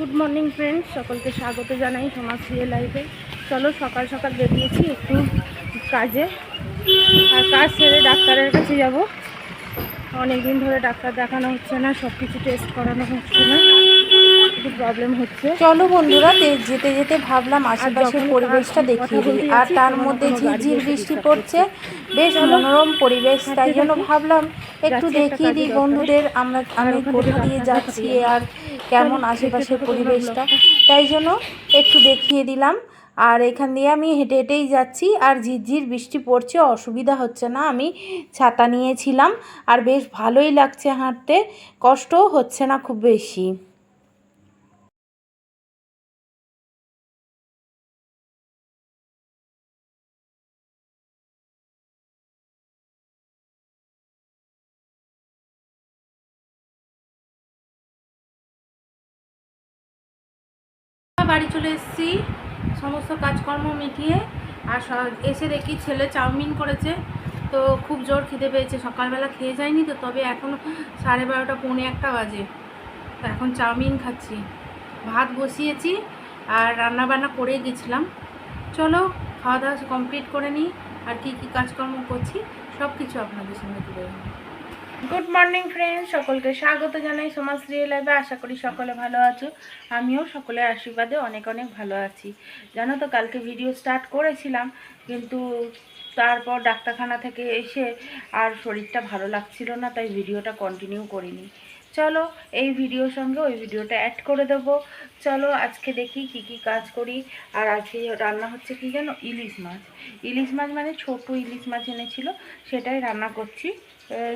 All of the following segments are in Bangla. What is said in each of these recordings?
গুড মর্নিং ফ্রেন্ডস সকলকে স্বাগত জানাই তোমার সিএ লাইফে চলো সকাল সকাল বেরিয়েছি একটু কাজে। আর কাজ সেরে ডাক্তারের কাছে যাব। অনেক দিন ধরে ডাক্তার দেখানো হচ্ছে না সব কিছু টেস্ট করানো হচ্ছে না। একটু প্রবলেম হচ্ছে। চলো বন্ধুরা যেতে যেতে ভাবলাম আশেপাশের পরিবেশটা দিই। আর তার মধ্যে ঝিরঝির বৃষ্টি পড়ছে। বেশ মনোরম পরিবেশ তাই জন্য ভাবলাম একটু দেখিয়ে দিই বন্ধুদের। আমরা আমি কোথা দিয়ে যাচ্ছি আর কেমন আশেপাশের পরিবেশটা। তাই জন্য একটু দেখিয়ে দিলাম। আর এখান দিয়ে আমি হেঁটে হেঁটেই যাচ্ছি। আর ঝিরঝির বৃষ্টি পড়ছে, অসুবিধা হচ্ছে না। আমি ছাতা নিয়েছিলাম। আর বেশ ভালোই লাগছে হাঁটতে। কষ্টও হচ্ছে না খুব বেশি। বাড়ি চলে এসেছি। সমস্ত কাজকর্ম মিটিয়ে। আর এসে দেখি ছেলে চাউমিন করেছে। তো খুব জোর খিদে পেয়েছে। সকালবেলা খেয়ে যায়নি তো, তবে এখন সাড়ে বারোটা, পৌনে একটা বাজে। তো এখন চাউমিন খাচ্ছি। ভাত বসিয়েছি আর রান্না বান্না করে গেছিলাম। চলো, খাওয়া দাওয়া কমপ্লিট করে নিই। আর কি কি কাজকর্ম করছি সব কিছু আপনাদের সঙ্গে তুলে। গুড মর্নিং ফ্রেন্ড সকলকে স্বাগত জানাই সমাজশ্রী লাইভে আশা করি সকলে ভালো আছো। আমিও সকলের আশীর্বাদে অনেক অনেক ভালো আছি। জানো তো, কালকে ভিডিও স্টার্ট করেছিলাম, কিন্তু তারপর ডাক্তারখানা থেকে এসে আর শরীরটা ভালো লাগছিল না, তাই ভিডিওটা কন্টিনিউ করিনি। চলো, এই ভিডিওর সঙ্গে ওই ভিডিওটা অ্যাড করে দেবো। চলো, আজকে দেখি কি কি কাজ করি। আর আজকে রান্না হচ্ছে কি জানো? ইলিশ মাছ। ইলিশ মাছ মানে ছোট ইলিশ মাছ এনেছিল, সেটাই রান্না করছি।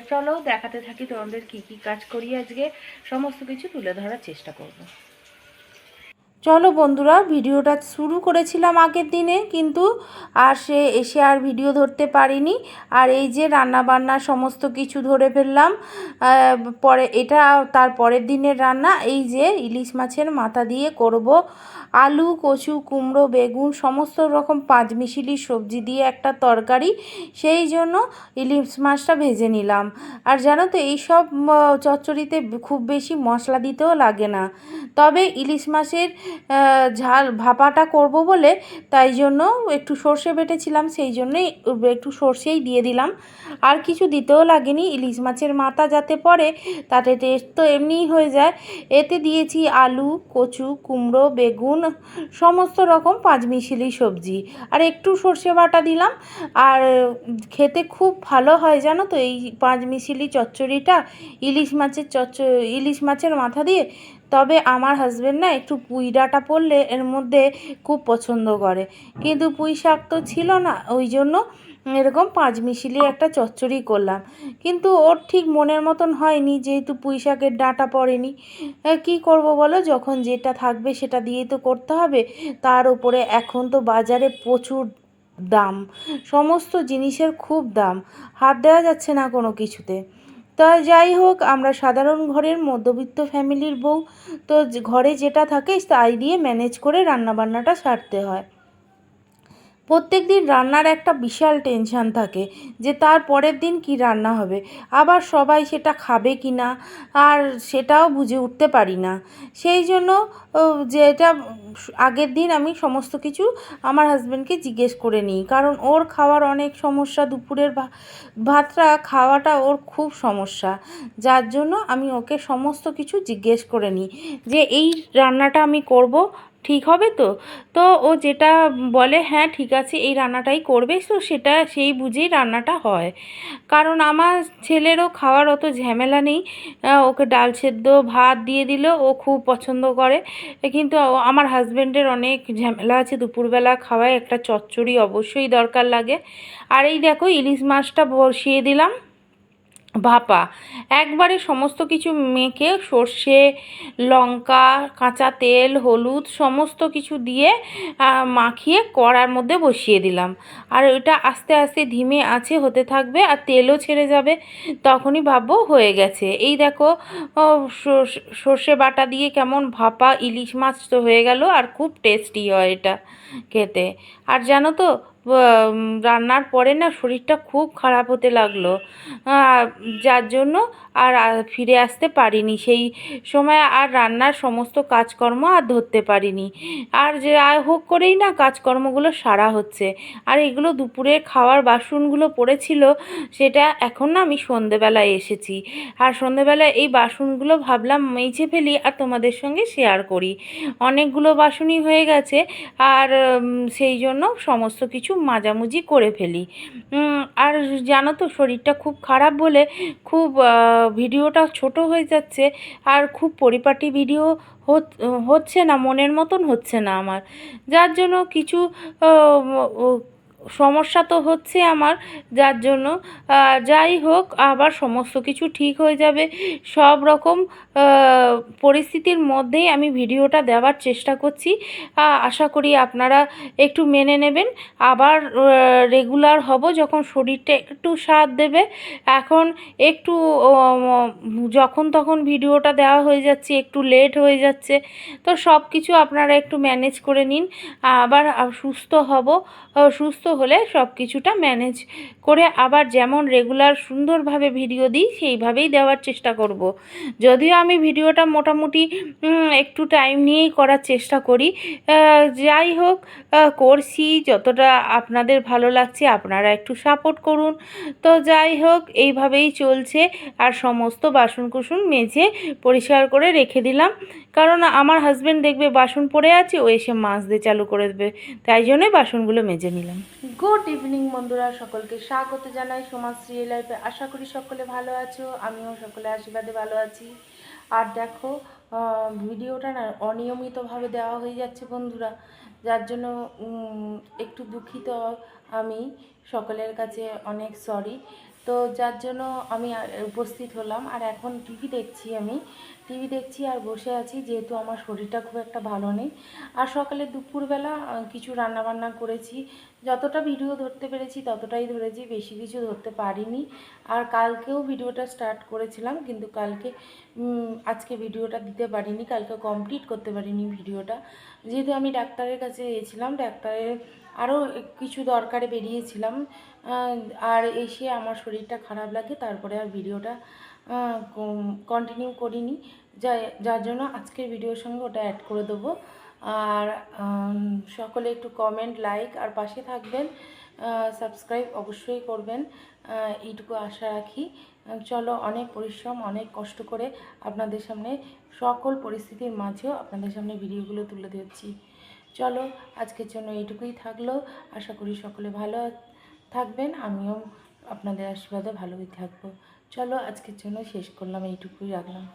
চলো দেখাতে থাকি তোমাদের কি কি কাজ করি আজকে। সমস্ত কিছু তুলে ধরার চেষ্টা করব। চলো বন্ধুরা, ভিডিওটা শুরু করেছিলাম আগের দিনে, কিন্তু আর সে এসে আর ভিডিও ধরতে পারিনি। আর এই যে রান্না বান্না সমস্ত কিছু ধরে ফেললাম পরে এটা তার পরের দিনের রান্না, এই যে ইলিশ মাছের মাথা দিয়ে করব আলু, কচু, কুমড়ো, বেগুন, সমস্ত রকম পাঁচমিশিলি সবজি দিয়ে একটা তরকারি। সেই জন্য ইলিশ মাছটা ভেজে নিলাম। আর জানো তো এইসব চচ্চড়িতে খুব বেশি মশলা দিতেও লাগে না। তবে ইলিশ মাছের ঝাল ভাপাটা করব বলে তাই জন্য একটু সর্ষে বেটেছিলাম, সেই জন্যই একটু সর্ষেই দিয়ে দিলাম। আর কিছু দিতেও লাগেনি, ইলিশ মাছের মাথা যাতে পড়ে তাতে টেস্ট তো এমনিই হয়ে যায়। এতে দিয়েছি আলু, কচু, কুমড়ো, বেগুন, সমস্ত রকম পাঁচমিশালি সবজি। আর একটু সর্ষে বাটা দিলাম, আর খেতে খুব ভালো হয় জানো তো এই পাঁচমিশালি চচ্চড়িটা? ইলিশ মাছের চচ্চ, ইলিশ মাছের মাথা দিয়ে তবে আমার হাজব্যান্ড না একটু পুঁই ডাঁটা পড়লে এর মধ্যে খুব পছন্দ করে। কিন্তু পুঁই শাক তো ছিল না, ওই জন্য এরকম পাঁচ মিশিলি একটা চচ্চড়ি করলাম। কিন্তু ওর ঠিক মনের মতন হয়নি, যেহেতু পুঁই শাকের ডাঁটা পড়েনি। কী করব বলো? যখন যেটা থাকবে সেটা দিয়েই তো করতে হবে। তার উপরে এখন তো বাজারে প্রচুর দাম। সমস্ত জিনিসের খুব দাম। হাত দেওয়া যাচ্ছে না কোনো কিছুতে। তা যাই হোক, আমরা সাধারণ ঘরের মধ্যবিত্ত ফ্যামিলির বউ। তো ঘরে যেটা থাকে, তাই দিয়ে ম্যানেজ করে রান্নাবান্নাটা সারতে হয়। প্রত্যেক দিন রান্নার একটা বিশাল টেনশান থাকে যে তার পরের দিন কি রান্না হবে? আবার সবাই সেটা খাবে কি না? আর সেটাও বুঝে উঠতে পারি না। সেই জন্য যেটা আগের দিন আমি সমস্ত কিছু আমার হাজব্যান্ডকে জিজ্ঞেস করে নিই। কারণ ওর খাওয়ার অনেক সমস্যা, দুপুরের ভাতটা খাওয়াটা ওর খুব সমস্যা। যার জন্য আমি ওকে সমস্ত কিছু জিজ্ঞেস করে নিই যে এই রান্নাটা আমি করব ঠিক হবে তো? তো ও যেটা বলে হ্যাঁ ঠিক আছে, এই রান্নাটাই করবে। তো সেটা, সেই বুঝেই রান্নাটা হয়। কারণ আমার ছেলেরও খাওয়ার অত ঝামেলা নেই। ওকে ডাল সেদ্ধ ভাত দিয়ে দিলে, ও খুব পছন্দ করে। কিন্তু আমার হাজব্যান্ডের অনেক ঝামেলা আছে। দুপুরবেলা খাওয়ায় একটা চচ্চড়ি অবশ্যই দরকার লাগে। আর এই দেখো, ইলিশ মাছটা বসিয়ে দিলাম। ভাপা, একবারে সমস্ত কিছু মেখে সর্ষে, লঙ্কা, কাঁচা তেল, হলুদ সমস্ত কিছু দিয়ে মাখিয়ে কড়ার মধ্যে বসিয়ে দিলাম। আর ওটা আস্তে আস্তে ধিমে আছে, হতে থাকবে আর তেলও ছেড়ে যাবে, তখনই ভাববো হয়ে গেছে। এই দেখো সর্ষে- বাটা দিয়ে কেমন ভাপা, ইলিশ মাছ তো হয়ে গেল, আর খুব টেস্টি হয় এটা খেতে। আর জানো তো রান্নার পরে না শরীরটা খুব খারাপ হতে লাগল। যার জন্য আর ফিরে আসতে পারিনি। সেই সময় আর রান্নার সমস্ত কাজকর্ম আর ধরতে পারিনি। আর যা হোক করেই না কাজকর্মগুলো সারা হচ্ছে। আর এগুলো দুপুরে খাওয়ার বাসনগুলো পড়েছিল, সেটা এখন না আমি সন্ধেবেলায় এসেছি। আর সন্ধেবেলায় এই বাসনগুলো ভাবলাম মেজে ফেলি আর তোমাদের সঙ্গে শেয়ার করি। অনেকগুলো বাসনই হয়ে গেছে। আর সেই জন্য সমস্ত কিছু মাজামুজি করে ফেলি। আর জানো তো, শরীরটা খুব খারাপ বলে খুব ভিডিওটা ছোট হয়ে যাচ্ছে আর খুব পরিপাটি ভিডিও হচ- হচ্ছে না, মনের মতন হচ্ছে না আমার। যার জন্য কিছু সমস্যা তো হচ্ছে আমার, যার জন্য যাই হোক, আবার সমস্ত কিছু ঠিক হয়ে যাবে। সব রকম পরিস্থিতির মধ্যেই আমি ভিডিওটা দেওয়ার চেষ্টা করছি। আশা করি আপনারা একটু মেনে নেবেন। আবার রেগুলার হব যখন শরীরটা একটু সাথ দেবে। এখন একটু যখন তখন ভিডিওটা দেওয়া হয়ে যাচ্ছে, একটু লেট হয়ে যাচ্ছে। তো সব কিছু আপনারা একটু ম্যানেজ করে নিন। আবার সুস্থ হব সুস্থ হলে সব কিছুটা ম্যানেজ করে আবার যেমন রেগুলার সুন্দরভাবে ভিডিও দিই, সেইভাবেই দেওয়ার চেষ্টা করব। যদিও আমি ভিডিওটা মোটামুটি একটু টাইম নিয়েই করার চেষ্টা করি। যাই হোক করছি, যতটা আপনাদের ভালো লাগছে আপনারা একটু সাপোর্ট করুন। তো যাই হোক, এইভাবেই চলছে। আর সমস্ত বাসন কুসুন মেজে পরিষ্কার করে রেখে দিলাম। কারণ আমার হাজবেন্ড দেখবে বাসন পড়ে আছে, ও এসে মাছ দিয়ে চালু করে দেবে। তাই জন্যই বাসনগুলো মেজে নিলাম। গুড ইভিনিং বন্ধুরা, সকলকে স্বাগত জানাই সমাজশ্রী লাইফে আশা করি সকলে ভালো আছো, আমিও সকলে আশীর্বাদে ভালো আছি। আর দেখো ভিডিওটা না অনিয়মিতভাবে দেওয়া হয়ে যাচ্ছে বন্ধুরা। যার জন্য একটু দুঃখিত আমি সকলের কাছে অনেক সরি তো যার জন্য আমি উপস্থিত হলাম। আর এখন টিভি দেখছি আমি। টিভি দেখছি আর বসে আছি, যেহেতু আমার শরীরটা খুব একটা ভালো নেই। আর সকালে দুপুরবেলা কিছু রান্নাবান্না করেছি। যতটা ভিডিও ধরতে পেরেছি, ততটাই ধরেছি, বেশি কিছু ধরতে পারিনি। আর কালকেও ভিডিওটা স্টার্ট করেছিলাম, কিন্তু কালকে আজকে ভিডিওটা দিতে পারিনি। কালকে কমপ্লিট করতে পারিনি ভিডিওটা। যেহেতু আমি ডাক্তারের কাছে গিয়েছিলাম, ডাক্তারের আরও কিছু দরকারে বেরিয়েছিলাম আর এসে আমার শরীরটা খারাপ লাগে, তারপরে আর ভিডিওটা কন্টিনিউ করিনি। যা যার জন্য আজকের ভিডিওর সঙ্গে ওটা অ্যাড করে দেবো। আর সকলে একটু কমেন্ট লাইক আর পাশে থাকবেন সাবস্ক্রাইব অবশ্যই করবেন এইটুকু আশা রাখি। চলো, অনেক পরিশ্রম, অনেক কষ্ট করে আপনাদের সামনে সকল পরিস্থিতির মাঝেও আপনাদের সামনে ভিডিওগুলো তুলে দিচ্ছি চলো, আজকের জন্য এইটুকুই থাকল। আশা করি সকলে ভালো থাকবেন, আমিও আপনাদের আশীর্বাদে ভালোই থাকব। চলো, আজকের জন্য শেষ করলাম, এইটুকুই রাখলাম।